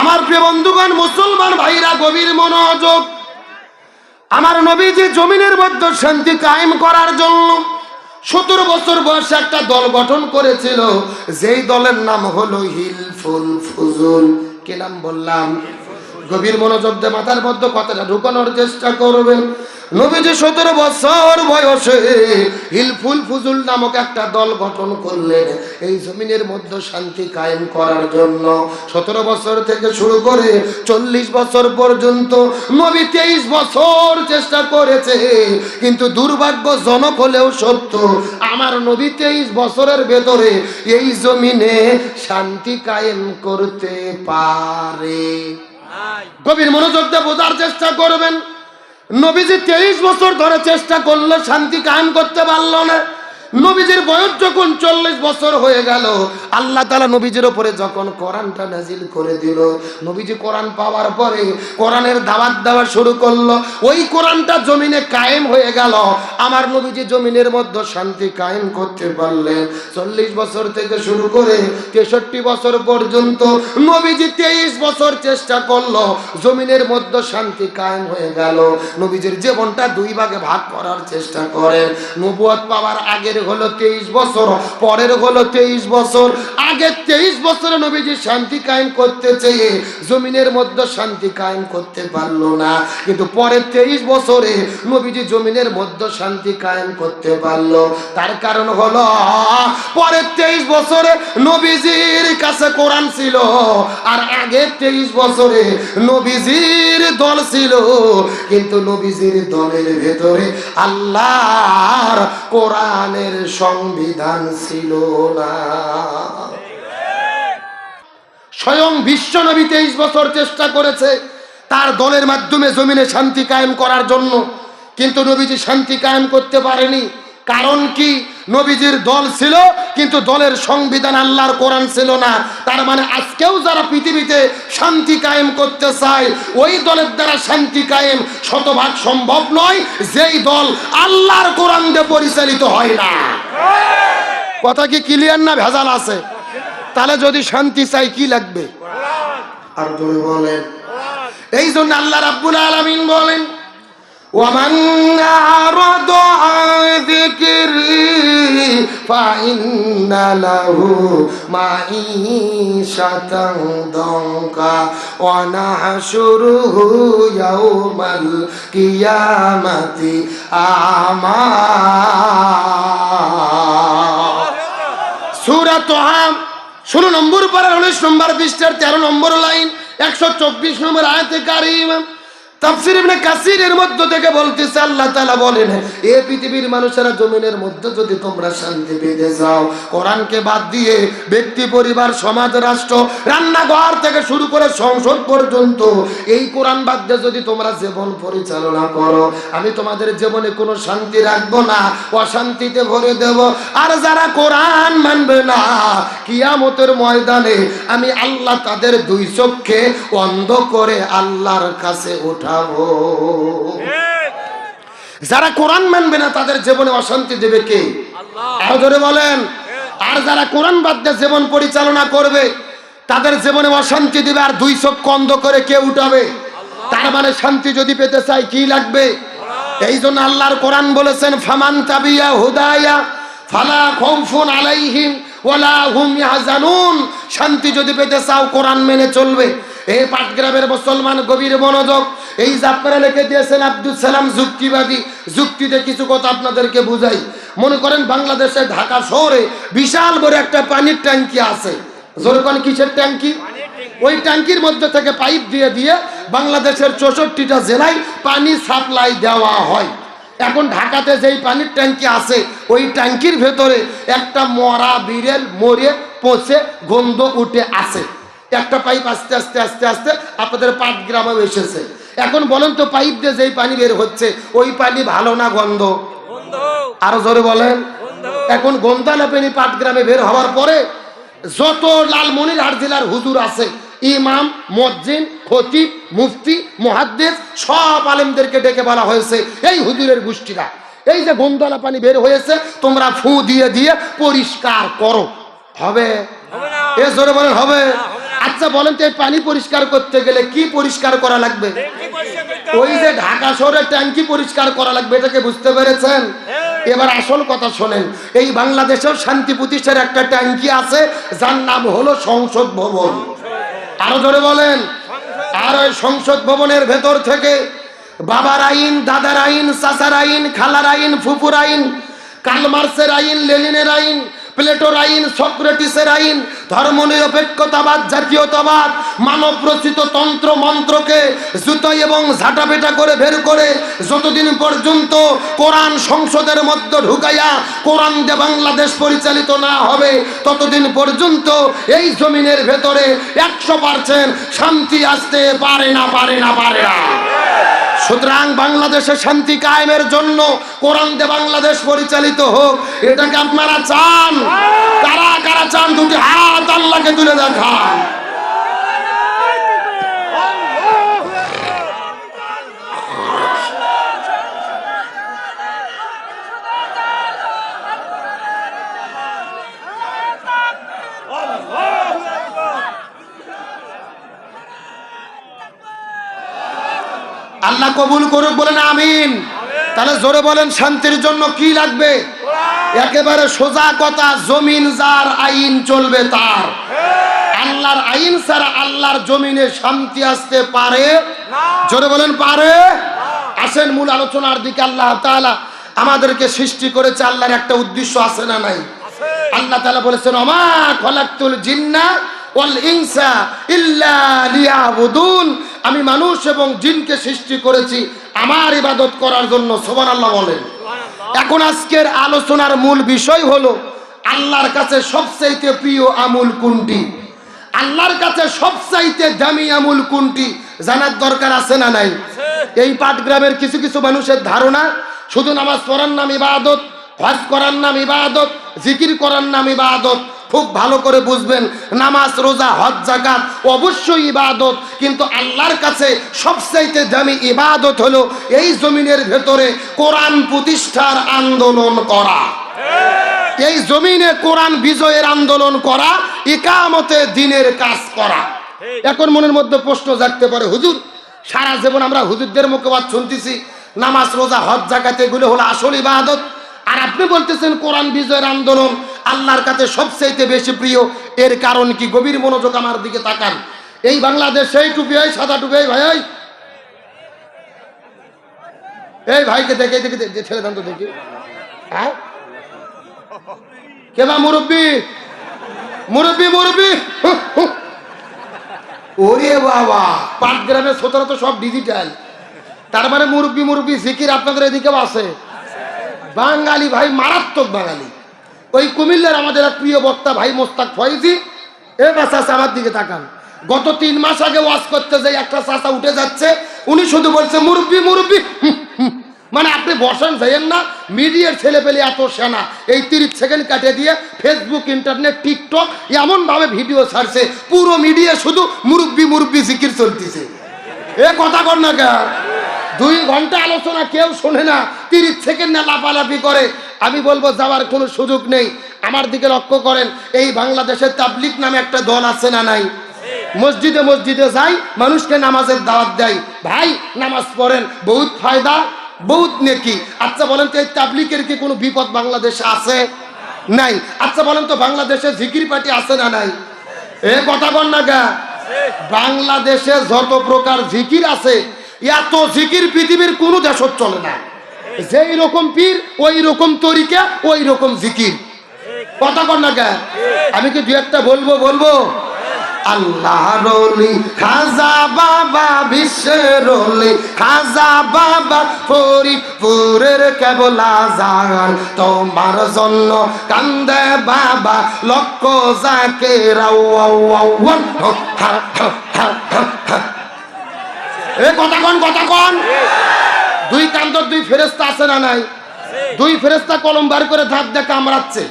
আমার প্রিয় বন্ধুগণ, মুসলমান ভাইরা, গভীর মনোযোগ। আমার নবী যে জমিনের মধ্যে শান্তি কায়েম করার জন্য সতেরো বছর বয়সে একটা দল গঠন করেছিল। যেই দলের নাম হলো হিলফুল ফুজুল। কি নাম বললাম? গভীর মনোযোগ দিয়ে মাথার মধ্যে কথাটা ঢুকানোর চেষ্টা করবেন। নবীজি সতেরো বছর বয়সে হিলফুল ফুজুল নামক একটা দল গঠন করলেন এই জমিনের মধ্যে শান্তি কায়েম করার জন্য। সতেরো বছর থেকে শুরু করে চল্লিশ বছর পর্যন্ত নবী তেইশ বছর চেষ্টা করেছে কিন্তু দুর্ভাগ্যজনক হলেও সত্য আমার নবী তেইশ বছরের ভেতরে এই জমিনে শান্তি কায়েম করতে পারে। গভীর মনোযোগ দিয়ে বোঝার চেষ্টা করবেন। নবীজি তেইশ বছর ধরে চেষ্টা করল শান্তি কায়েম করতে পারল না। নবীজির বয়স যখন চল্লিশ বছর হয়ে গেল, আল্লাহ তালা নবীজির ওপরে যখন কোরআনটা নাজিল করে দিল, নবীজি কোরআন পাওয়ার পরে কোরআনের দাওয়াত দেওয়া শুরু করল। ওই কোরআনটা জমিনে কায়েম হয়ে গেল। আমার নবীজি জমিনের মধ্যে শান্তি কায়েম করতে পারলেন। চল্লিশ বছর থেকে শুরু করে তেষট্টি বছর পর্যন্ত নবীজি তেইশ বছর চেষ্টা করল, জমিনের মধ্যে শান্তি কায়েম হয়ে গেল। নবীজির জীবনটা দুই ভাগে ভাগ করার চেষ্টা করেন। নবুয়ত পাওয়ার আগের হলো তেইশ বছর, পরের হলো তেইশ বছর। আগে তেইশ বছরে নবীজি শান্তি কায়েম করতে চেয়ে জমিনের মধ্যে শান্তি কায়েম করতে পারল না। কিন্তু পরের তেইশ বছরে নবীজি জমিনের মধ্যে শান্তি কায়েম করতে পারল। তার কারণ হলো, পরের তেইশ বছরে নবীজির কাছে কোরআন ছিল, আর আগের তেইশ বছরে নবীজির দল ছিল। কিন্তু নবীজির দলের ভেতরে আল্লাহর কোরআনের সংবিধান ছিল না। স্বয়ং বিশ্ব নবী তেইশ বছর চেষ্টা করেছে তার দলের মাধ্যমে জমিনে শান্তি কায়েম করার জন্য। কিন্তু নবীজি শান্তি কায়েম করতে পারেনি। কারণ কি? নবীজির দল ছিল, কিন্তু দলের সংবিধান আল্লাহর কোরআন ছিল না। তার মানে আজকেও যারা পৃথিবীতে শান্তি কায়েম করতে চায়, ওই দলের দ্বারা শান্তি কায়েম শতভাগ সম্ভব নয়, যেই দল আল্লাহর কোরআন দিয়ে পরিচালিত হয় না। কথা কি ক্লিয়ার না ভেজাল আছে? তাহলে যদি শান্তি চাই, কি লাগবে? আর তুমি বলেন। এই জন্য আল্লাহ রাব্বুল আলামিন বলেন ومن أعرض عن ذكري فإن له معيشة ضنكا ونحشره يوم القيامة أعمى সুরা তোহাম ষোলো নম্বর পাড়ার উনিশ নম্বর পৃষ্ঠার তেরো নম্বর লাইন একশো চব্বিশ নম্বর আয়তে কারিম ব্যক্তি, পরিবার, সমাজ, রাষ্ট্র, রান্নাঘর থেকে শুরু করে সংসদ পর্যন্ত এই কোরআন বাদ দিয়ে যদি তোমরা জীবন পরিচালনা করো, আমি তোমাদের জীবনে কোনো শান্তি রাখব না, অশান্তিতে ভরে দেব। আর যারা কোরআন মানবে না, কিয়ামতের ময়দানে আমি আল্লাহ তাদের দুই চোখকে অন্ধ করে আল্লাহর কাছে উঠাবো। যারা কোরআন মানবে না তাদের জীবনে অশান্তি দেবে কে? আরও ধরে বলেন। আর যারা কোরআন বাদ দিয়ে জীবন পরিচালনা করবে তাদের জীবনে অশান্তি দিবে আর দুই চোখ অন্ধ করে কে উঠাবে? তার মানে শান্তি যদি পেতে চাই কি লাগবে? এই জন্য আল্লাহর কোরআন বলেছেন ফামান তাবিয়া হুদায়া ফালা খৌফুন আলাইহিম ওয়ালা হুম ইয়াহজানুন। শান্তি যদি পেতে চাও কোরআন মেনে চলবে। এই পাটগ্রামের মুসলমান গভীর মনোযোগ। এই জাপারে লিখে দিয়েছেন আব্দুল সালাম যুক্তিবাদী, যুক্তিতে কিছু কথা আপনাদেরকে বুঝাই। মনে করেন বাংলাদেশে ঢাকা শহরে বিশাল বড় একটা পানির ট্যাঙ্কি আছে। জোরকন কিসের ট্যাঙ্কি? ওই ট্যাঙ্কির মধ্যে থেকে পাইপ দিয়ে দিয়ে বাংলাদেশের চৌষট্টিটা জেলায় পানি সাপ্লাই দেওয়া হয়। এখন ঢাকাতে যেই পানির ট্যাঙ্কি আছে, ওই ট্যাঙ্কির ভেতরে একটা মরা বিড়েল মরে, পচে, গন্ধ উঠে আছে। একটা পাইপ আস্তে আস্তে আস্তে আস্তে আপনাদের পাট গ্রামেও এসেছে। এখন বলেন তো পাইপ দিয়ে যেই পানি বের হচ্ছে ওই পানি ভালো না গন্ধ? আরও জোরে বলেন। এখন গন্ধালা পানি পাট গ্রামে বের হওয়ার পরে যত লালমনিরহাট জেলার হুজুর আছে ইমাম মজ্জিন খতিব মুফতি মহাদ্দেশ সব আলেমদেরকে ডেকে বলা হয়েছে এই হুজুরের গোষ্ঠীরা এই যে গন্ধালা পানি বের হয়েছে তোমরা ফু দিয়ে দিয়ে পরিষ্কার করো। হবে? এ জোরে বলেন হবে? আচ্ছা বলেন তো এই পানি পরিষ্কার করতে গেলে কি পরিষ্কার করা লাগবে? ওই যে ঢাকা শহরের ট্যাঙ্কি পরিষ্কার করা লাগবে এটাকে বুঝতে পেরেছেন? এবার আসল কথা শোনেন এই বাংলাদেশেও শান্তি প্রতিষ্ঠার একটা ট্যাঙ্কি আছে যার নাম হলো সংসদ ভবন। আরও ধরে বলেন। আর ওই সংসদ ভবনের ভেতর থেকে বাবার আইন দাদার আইন চাচার আইন খালার আইন ফুপুর আইন কালমার্সের আইন লেনিনের আইন প্লেটোর আইন সক্রেটিসের আইন ধর্মনিরপেক্ষতাবাদ জাতীয়তাবাদ, মানব রচিত তন্ত্র, মন্ত্রকে জুতো এবং ঝাঁটা ঝাঁটাপেটা করে বের করে যতদিন পর্যন্ত কোরআন সংসদের মধ্যে ঢুকাইয়া কোরআন দিয়ে বাংলাদেশ পরিচালিত না হবে, ততদিন পর্যন্ত এই জমিনের ভেতরে একশো পার্সেন্ট শান্তি আসতে পারে না পারে না পারে না। সুতরাং বাংলাদেশে শান্তি কায়েমের জন্য কোরআন দিয়ে বাংলাদেশ পরিচালিত হোক, এটাকে আপনারা চান। কারা কারা চান, দুটি হাত আল্লাহকে তুলে দেখান। আল্লাহ কবুল করুক বলেন আমিন। তাহলে জোরে বলেন শান্তির জন্য কি লাগবে? একেবারে সোজা কথা জমিন যার আইন চলবে তার। আল্লাহর আইন ছাড়া আল্লাহর জমিনে শান্তি আসতে পারে? জোরে বলেন পারে? আসেন মূল আলোচনার দিকে আল্লাহ তাআলা আমাদেরকে সৃষ্টি করেছে আল্লাহর একটা উদ্দেশ্য আছে না নাই? আল্লাহ তাআলা বলেছেন অমা খলাকতুল জিন্না ওয়াল ইনসা ইল্লা লিয়াবুদুন। আমি মানুষ এবং জিনকে সৃষ্টি করেছি আমার ইবাদত করার জন্য সোমান আল্লাহ বলেন এখন আজকের আলোচনার মূল বিষয় হলো আল্লাহর কাছে সবচাইতে প্রিয় আমুল কোনটি? আল্লাহর কাছে সবচাইতে দামি আমুল কোনটি? জানার দরকার আছে না নাই? এই পাটগ্রামের কিছু কিছু মানুষের ধারণা শুধু নামাজ পড়ার নাম ইবাদত হজ করার নাম ইবাদত জিকির করার নাম ইবাদত খুব ভালো করে বুঝবেন, নামাজ, রোজা, হজ, জাকাত, অবশ্যই ইবাদত। কিন্তু আল্লাহর কাছে সবচাইতে দামি ইবাদত হলো এই জমিনের ভেতরে কোরআন প্রতিষ্ঠার আন্দোলন করা। এই জমিনে কোরআন বিজয়ের আন্দোলন করা, ইকামতে দিনের কাজ করা। এখন মনের মধ্যে প্রশ্ন জাগতে পারে, হুজুর, সারা জীবন আমরা হুজুরদের মুখবাদ শুনতেছি, নামাজ, রোজা, হজ, জাকাতে, এগুলো হলো আসল ইবাদত? আর আপনি বলতেছেন কোরআন বিজয়ের আন্দোলন আল্লাহর কাছে সবচাইতে বেশি প্রিয়। এর কারণ কি? গভীর মনোযোগ আমার দিকে তাকান। এই বাংলাদেশ সেই টুপি, এই সাদা টুপি, এই ভাই, এই। ভাইকে দেখে দেখে ছেড়ে দেন তো দেখি। হ্যাঁ? কে বা মুরব্বী? মুরব্বী মুরব্বী। ওরে বাবা পাটগ্রামের শ্রোতারা তো সব ডিজিটাল তার মানে মুরব্বী মুরব্বী, জিকির আপনাদের এদিকেও আছে। বাঙালি ভাই, মারাত্মক বাঙালি। ওই কুমিল্লার আমাদের এক প্রিয় বক্তা ভাই মোস্তাক ফয়েজি, এ বা চাষা আমার দিকে তাকান। গত তিন মাস আগে ওয়াজ করতে যাই একটা চাষা উঠে যাচ্ছে, উনি শুধু বলছে, মুরব্বী মুরব্বী। মানে আপনি বসেন, যাইয়েন না, মিডিয়ার ছেলে পেলে এত সেনা, এই তিরিশ সেকেন্ড কাটে দিয়ে ফেসবুক ইন্টারনেট টিকটক এমন ভাবে ভিডিও ছাড়ছে, পুরো মিডিয়া শুধু মুরব্বী মুরব্বী জিকির চলতেছে। এ কথা কর না কেন? দুই ঘণ্টা আলোচনা কেউ শোনে না, তিরিশ সেকেন্ড না লাফালাফি করে। আমি বলব, যাওয়ার কোনো সুযোগ নেই। আমার দিকে লক্ষ্য করেন, এই বাংলাদেশের তাবলিক নামে একটা দল আছে না নাই? মসজিদে মসজিদে যাই, মানুষকে নামাজের দাওয়াত দেয় ভাই, নামাজ পড়েন, বহুত ফায়দা, বহুত নেকি। আচ্ছা বলেন তো, এই তাবলিকের কি কোনো বিপদ বাংলাদেশে আছে? নাই। আচ্ছা বলেন তো, বাংলাদেশে জিকির পার্টি আছে না নাই? এ কথা বল না গা। বাংলাদেশে যত প্রকার জিকির আছে এত জিকির পৃথিবীর কোনো দেশত চলে না। যেই রকম পীর, ওই রকম তরিকা, ওই রকম জিকির। কথা কর না কে আমি কি দু একটা বলব বলব? আল্লাহ রলি, খাজা বাবা, বিশ্বের রলি, খাজা বাবা, ফরিদপুরের কেবলা জান তোমার জন্য কান্দে বাবা, লক্ষ যাকে রাও এ, কথা কন কথা কন। দুই কান্তর দুই ফেরেস্তা আছে না নাই? দুই ফেরেস্তা কলম বার করে ধাপ দেখে কামড়াচ্ছে।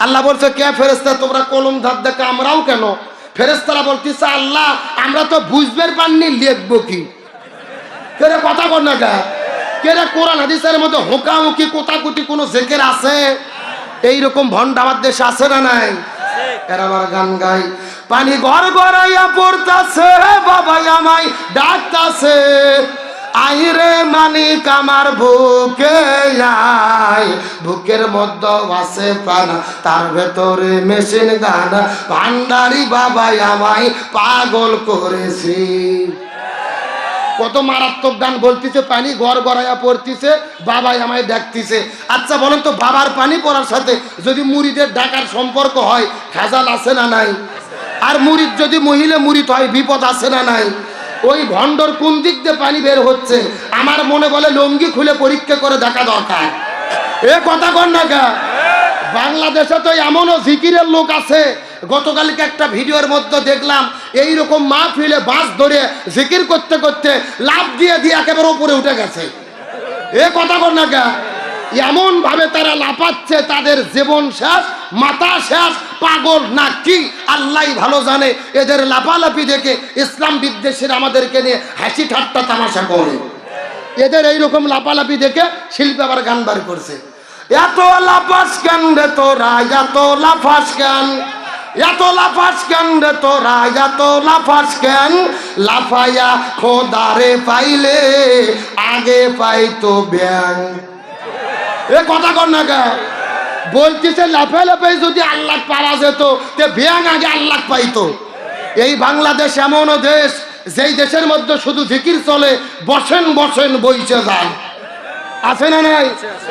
আল্লাহ বলছে, কে ফেরেস্তা তোমরা কলম ধাপ দেখে আমরাও কেন? ফেরেস্তারা বলতেছে, আল্লাহ, আমরা তো বুঝবার পাননি, লিখব কি? কেরে কথা কর না কে কেরে কোরআন হাদিসের মধ্যে হোকাহুকি, কোতাকুতি কোনো জেকের আছে? এইরকম ভণ্ড আমার দেশে আছে না নাই? এরা আমার গান গাই পানি ঘর গড়াইয়া পড়তাছে বাবা আমায় ডাকতাছে। আইরে মানিক, আমার বুকে আয়। বুকের মধ্যে আছে প্রাণ তার ভেতরে মেশিন গান। ভান্ডারি বাবাই আমায় পাগল করেছি। কত মারাত্মক গান বলতিছে, পানি ঘর গড়াইয়া পড়তিছে, বাবাই আমায় ডাকতিছে আচ্ছা বলেন তো, বাবার পানি পড়ার সাথে যদি মুড়িদের ডাকার সম্পর্ক হয়, খেজাল আছে না নাই? আর মুড়িদ যদি মহিলা মুড়িদ হয়, বিপদ আছে না নাই? ওই ভণ্ডর কোন দিক দিয়ে পানি বের হচ্ছে? আমার মনে বলে লঙ্গি খুলে পরীক্ষা করে দেখা দরকার। এ কথা কর না গা। বাংলাদেশে তো এমনও জিকিরের লোক আছে। গতকালকে একটা ভিডিওর মধ্যে দেখলাম এই রকম মা ফিলে বাস ধরে জিকির করতে করতে লাভ দিয়ে দিয়ে একেবারে উপরে উঠে গেছে। এ কথা কর না গা। এমন ভাবে তারা লাফাচ্ছে তাদের জীবন শেষ, মাথা শেষ, পাগল না কি? আল্লাহ ভালো জানে। এদের লাফালাফি দেখে ইসলাম বিদ্বেষের আমাদেরকে নিয়ে হাসি ঠাট্টা তামাশা করে। এদের এইরকম লাফালাফি দেখে শিল্পী আবার গান বার করছে। এত লাফাস কেন রে তোরা? এত লাফাস কেন? এত লাফাস কেন রে তোরা? এত লাফাস কেন? লাফাইয়া খোদারে পাইলে, আগে পাইতো ব্যাং এ কথা কর না কে? বলতেছে, লাফে লাফে যদি আল্লাহ পারা যেত, তে ব্যাং আগে আল্লাহ পাইতো। এই বাংলাদেশ এমনও দেশ, যেই দেশের মধ্যে শুধু জিকির চলে, বসেন বসেন, বইছে যান আছে না নাই?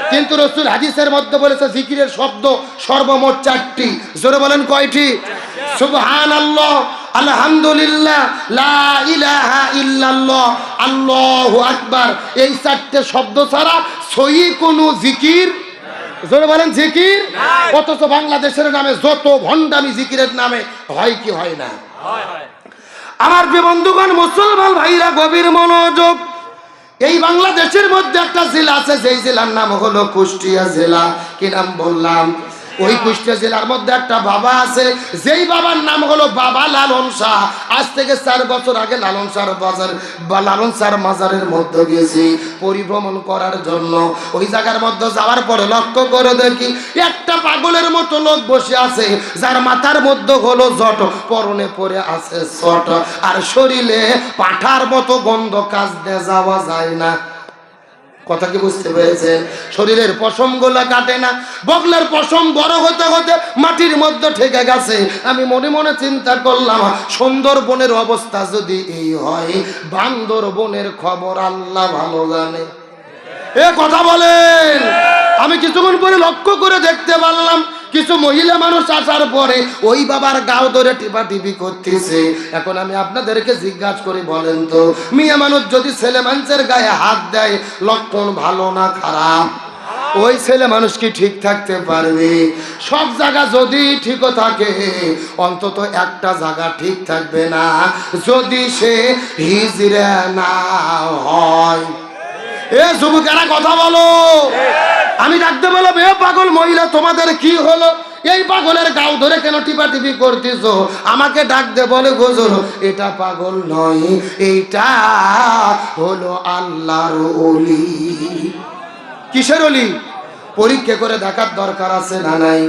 কিন্তু রসুল হাদিসের মধ্যে বলেছে, জিকিরের শব্দ সর্বমোট চারটি। জোরে বলেন কয়টি? সুবহান আল্লাহ আলহামদুলিল্লাহ লা ইলাহা ইল্লাল্লাহ আল্লাহু আকবার। এই চারটে শব্দ ছাড়া সহি কোনো জিকির জোরে বলেন জিকির অথচ বাংলাদেশের নামে যত ভণ্ডামি জিকিরের নামে হয় কি হয় না? আমার যে বন্ধুগণ মুসলমান ভাইরা গভীর মনোযোগ। এই বাংলাদেশের মধ্যে একটা জেলা আছে যেই জেলার নাম হলো কুষ্টিয়া জেলা। কি নাম বললাম? ওই কুষ্টিয়া জেলার মধ্যে একটা বাবা আছে, যেই বাবার নাম হলো বাবা লালন শাহ। আজ থেকে চার বছর আগে লালন শাহ বাজার বা লালন শাহ মাজারের মধ্যে গেছি পরিভ্রমণ করার জন্য। ওই জায়গার মধ্যে যাওয়ার পরে লক্ষ্য করে দেখি একটা পাগলের মতো লোক বসে আছে, যার মাথার মধ্যে হলো জট, পরনে পরে আছে শট আর শরীরে পাঠার মতো গন্ধ কাজ দিয়ে যাওয়া যায় না। কথা কি বুঝতে পেরেছেন? শরীরের পশম গোলা কাটে না, বগলের পশম বড় হতে হতে মাটির মধ্যে ঠেকে গেছে। আমি মনে মনে চিন্তা করলাম, সুন্দরবনের অবস্থা যদি এই হয় বান্দর বনের খবর আল্লাহ ভালো জানে। এ কথা বলেন। আমি কিছুক্ষণ পরে লক্ষ্য করে দেখতে পারলাম কিছু মহিলা মানুষ আসার পরে ওই বাবার গাও ধরে টিপা টিপি করতেছে। এখন আমি আপনাদেরকে জিজ্ঞাসা করে, বলেন তো, মিয়া মানুষ যদি ছেলে মানুষের গায়ে হাত দেয়, লক্ষণ ভালো না খারাপ? ওই ছেলে মানুষ কি ঠিক থাকতে পারবে? সব জায়গা যদি ঠিকও থাকে, অন্তত একটা জায়গা ঠিক থাকবে না। যদি সে হিজড়ে না হয়। এ যুবকেরা কথা বলো। আমি ডাকতে বললাম, এ পাগল মহিলা, তোমাদের কি হলো? এই পাগলের গাও ধরে কেন টিপা টিপি করতেছ? আমাকে ডাক দে বলে গোজর এটা পাগল নয়, এইটা হলো আল্লাহর অলি কিসের অলি পরীক্ষা করে দেখার দরকার আছে না নাই?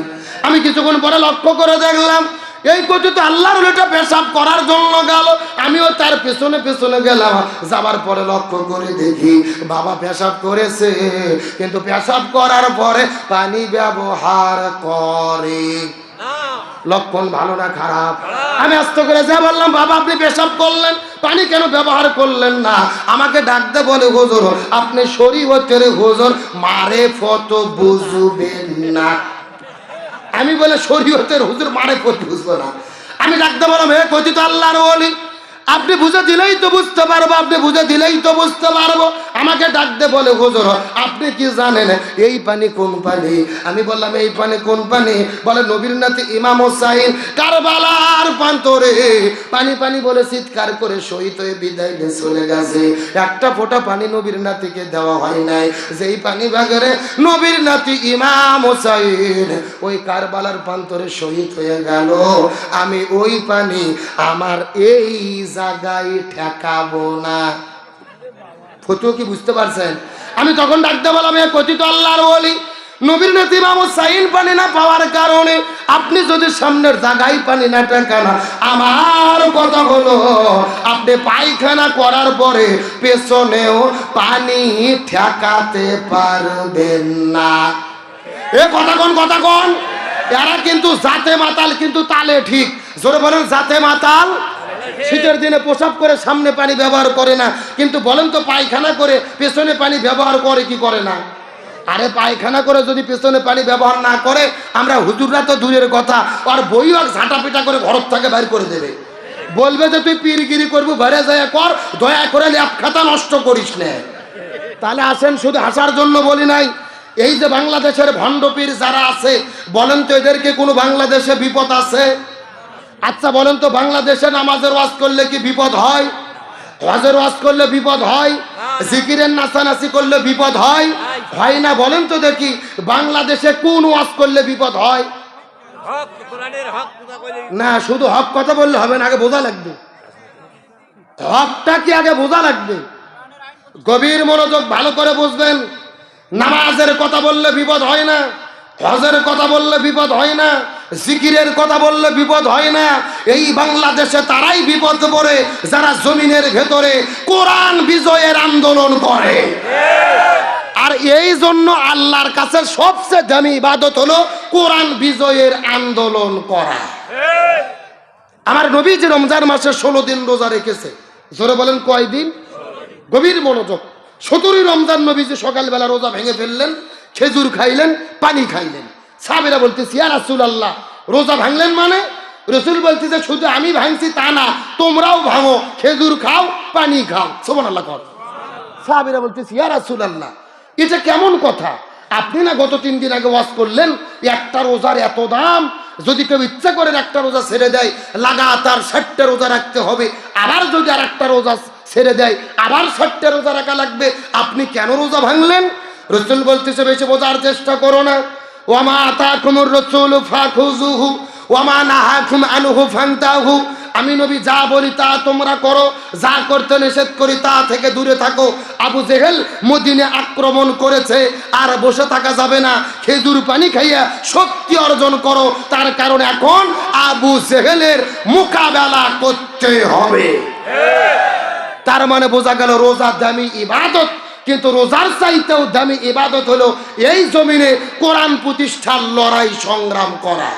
আমি কিছুক্ষণ পরে লক্ষ্য করে দেখলাম এই কথিত আল্লাহর ওটা পেশাব করার জন্য গেল। আমিও তার পেছনে পেছনে গেলাম। যাবার পরে লক্ষ্য করে দেখি বাবা পেশাব করেছে। কিন্তু পেশাব করার পরে পানি ব্যবহার করে। লক্ষণ ভালো না খারাপ। আমি আস্তে করে যা বললাম বাবা আপনি পেশাব করলেন। পানি কেন ব্যবহার করলেন না? আমাকে ডাকতে বলে হুজুর আপনি শরীয়তের হুজুর মারে ফত বুঝবেন না। আমি বলে শরীয়তের হুজুর মারে পড়তে বুঝব না। আমি ডাকতে বললাম হে কথিত আল্লাহর বলি আপনি বুঝে দিলেই তো বুঝতে পারব, আপনি বুঝে দিলেই তো বুঝতে পারব। আমাকে ডাকতে বলে, হুজুর, আপনি কি জানেন এই পানি কোন পানি? আমি বললাম, এই পানি কোন পানি? বলে, নবীর নাতি ইমাম হোসাইন কারবালার প্রান্তরে। পানি পানি বলে, চিৎকার করে শহীদ হয়ে বিদায় নিয়ে চলে গেছে। একটা ফোঁটা পানি নবীর নাতিকে দেওয়া হয় নাই। যেই পানি বাগেরে নবীর নাতি ইমাম হোসাইন ওই কারবালার প্রান্তরে শহীদ হয়ে গেল। আমি ওই পানি আমার এই জায়গায় ঠেকাবো না। ফতুয়া কি বুঝতে পারছেন? আমি তখন ডাকতে বললাম, এ কথিত আল্লাহর বলি নবীর নাতি বাবু সাইন পানি না পাওয়ার কারণে আপনি যদি সামনের জায়গায় পানি না টেকানা আমার কথা হলো, আপনি পায়খানা করার পরে পেছনেও পানি ঠেকাতে পারবেন না। এ কথা কোন কথা কোন? এরা কিন্তু জাতে মাতাল, কিন্তু তালে ঠিক। জোরে বলেন, জাতে মাতাল? শীতের দিনে প্রসাব করে সামনে পানি ব্যবহার করে না। কিন্তু বলেন তো পায়খানা করে পেছনে পানি ব্যবহার করে কি করে না? আরে পায়খানা করে যদি পেছনে পানি ব্যবহার না করে, আমরা হুজুররা তো দূরের কথা, আর বই আর ঝাঁটা পিটা করে ঘর থেকে বাইর করে দেবে। বলবে যে তুই পীরগিরি করবি বাইরে যায় কর, দয়া করে ল্যাপ খাতা নষ্ট করিস না। তাহলে আসেন, শুধু হাসার জন্য বলি নাই, এই যে বাংলাদেশের ভণ্ডপীর যারা আছে, বলেন তো এদেরকে কোনো বাংলাদেশে বিপদ আছে? আচ্ছা বলেন তো বাংলাদেশে নামাজের ওয়াজ করলে কি বিপদ হয়? হজের ওয়াজ করলে বিপদ হয়? জিকিরের নাচানাচি করলে বিপদ হয়? হয় না বলেন তো দেখি বাংলাদেশে কোন ওয়াজ করলে বিপদ হয়? না শুধু হক কথা বললে হবে না আগে বোঝা লাগবে। হকটা কি আগে বোঝা লাগবে? গভীর মনোযোগ ভালো করে বুঝবেন। নামাজের কথা বললে বিপদ হয় না হজের কথা বললে বিপদ হয় না জিকিরের কথা বললে বিপদ হয় না। এই বাংলাদেশে তারাই বিপদ পড়ে, যারা জমিনের ভেতরে কোরআন বিজয়ের আন্দোলন করে। আর এই জন্য আল্লাহর কাছে সবচেয়ে দামি ইবাদত হলো কোরআন বিজয়ের আন্দোলন করা। আমার নবীজি রমজান মাসে ষোলো দিন রোজা রেখেছে। জোরে বলেন কয় দিন গভীর মনোযোগ। সতেরোই রমজান নবীজি সকালবেলা রোজা ভেঙে ফেললেন, খেজুর খাইলেন, পানি খাইলেন। সাবেরা বলতেছি আর রাসুল আল্লাহ রোজা ভাঙলেন মানে? রসুল বলতেছে, শুধু আমি ভাঙছি তা না, তোমরাও ভাঙো, খেজুর খাও, পানি খাও। সোমান আল্লাহ কর। সাহাবিরা বলতেছি, ইয়া রাসুল আল্লাহ এটা কেমন কথা? আপনি না গত তিন দিন আগে ওয়াজ করলেন, একটা রোজার এত দাম, যদি কেউ ইচ্ছা করে একটা রোজা ছেড়ে দেয়, লাগাতার ষাটটা রোজা রাখতে হবে, আবার যদি আর একটা রোজা ছেড়ে দেয়, আবার ষাটটা রোজা রাখা লাগবে, আপনি কেন রোজা ভাঙলেন? রসুল বলতেছে, বেশি বোঝার চেষ্টা করো না। ওয়ামা আতা কুমুর রসুল ফাখুজুহু ওয়ামা নাহাকুম আনহু ফান্তাহু। আমি নবী যা বলি তা তোমরা করো যা করতে নিষেধ করি তা থেকে দূরে থাকো। আবু জেহেল মদিনে আক্রমণ করেছে আর বসে থাকা যাবে না। খেজুর পানি খাইয়া শক্তি অর্জন করো তার কারণ এখন আবু জেহেলের মোকাবেলা করতে হবে। তার মানে বোঝা গেল রোজা দামি ইবাদত। কিন্তু রোজার চাইতেও দামি ইবাদত হলো এই জমিনে কোরআন প্রতিষ্ঠার লড়াই সংগ্রাম করা।